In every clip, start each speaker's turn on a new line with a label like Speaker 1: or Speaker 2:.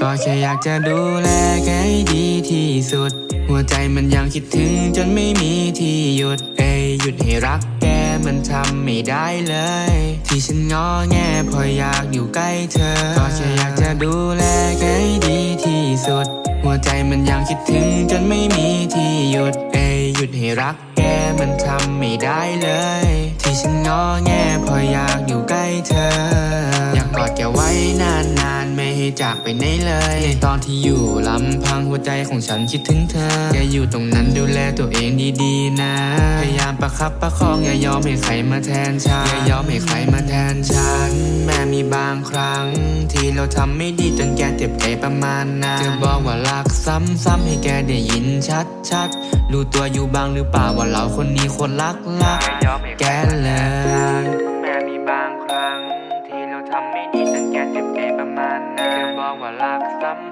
Speaker 1: ก็แค่อยากจะดูแลแกดีที่สุด หัวใจมันยังคิดถึงจนไม่มีที่หยุดเอ้ยหยุดให้รักแกมันทำไม่ได้เลย ที่ฉันงอแงพออยากอยู่ใกล้เธอ ก็แค่อยากจะดูแลแกดีที่สุด หัวใจมันยังคิดถึงจนไม่มีที่หยุดเอ้ยหยุดให้รัก แกมันทำไม่ได้เลย ที่ฉันงอแงเพราะอยากอยู่ใกล้เธอ อยากกอดแกไว้นานๆ ไม่ให้จากไปไหนเลยในตอนที่อยู่ลำพังหัวใจของฉันคิดถึงเธอ แกอยู่ตรงนั้นดูแลตัวเองดีๆนะ พยายามประคับประคองอย่ายอมให้ใครมาแทนฉันอย่ายอมให้ใครมาแทนฉัน แม้มีบางครั้ง เราทำไม่ดีจนแกเจ็บใจประมาณนั้นจะบอกว่ารักซ้ำๆให้แกได้ยินชัดๆรู้ตัวอยู่บ้างหรือเปล่าว่าเราคนนี้คนรักรักแกเลยแม้มีบางครั้ง ที่เราทำไม่ดีจนแกเจ็บใจประมาณนั้นจะบอกว่ารัก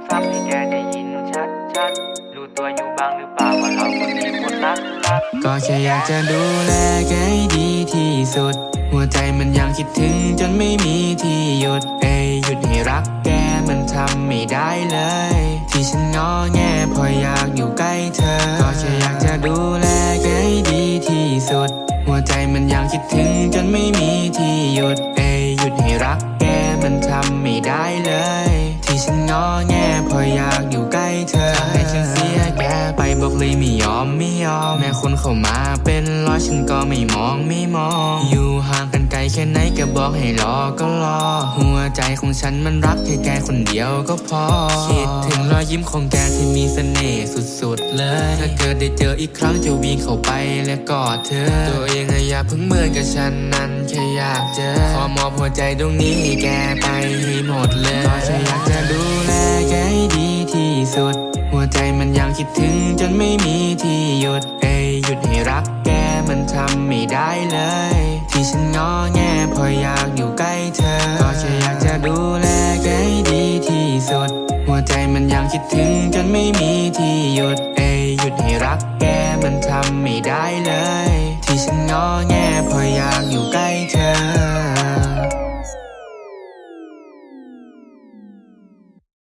Speaker 1: ซ้ำๆให้แกได้ยินชัดๆรู้ตัวอยู่บ้างหรือเปล่าว่าเราคนนี้คนรักรักก็แค่อยากจะดูแลแกให้ดีที่สุดหั วใจมันยังคิดถึงจนไม่มีที่หยุดเอ้ยหยุดให้รักแกมันทำไม่ได้เลย ที่ฉันงอแงเพราะอยากอยู่ใกล้เธอ ก็แค่อยากจะดูแลแกให้ดีที่สุด หัวใจมันยังคิดถึงจนไม่มีที่หยุดเอ้ยหยุดให้รักแกมันทำไม่ได้เลย ที่ฉันงอแงเพราะอยากอยู่ใกล้เธอให้ฉันเสีย ไปบอกเลยไม่ยอมไม่ยอม แม้คนเข้ามาเป็นร้อยฉันก็ไม่มองไม่มอง อยู่ห่างกันไกลแค่ไหนก็บอกให้รอก็รอ หัวใจของฉันมันรักแค่แกคนเดียวก็พอ คิดถึงรอยยิ้มของแกที่มีเสน่ห์สุดๆเลย ถ้าเกิดได้เจออีกครั้งจะวิ่งเข้าไปและกอดเธอ ตัวเองอะอย่าเพิ่งเมือนกับฉันนั้นแค่อยากเจอ ขอมอบหัวใจตรงนี้ให้แกไป คิดถึงจนไม่มีที่หยุดเอ้ยหยุดให้รักแกมันทำไม่ได้เลย ที่ฉันงอแงเพราะอยากอยู่ใกล้เธอ ก็แค่อยากจะดูแลแกให้ดีที่สุด หัวใจมันยังคิดถึงจนไม่มีที่หยุด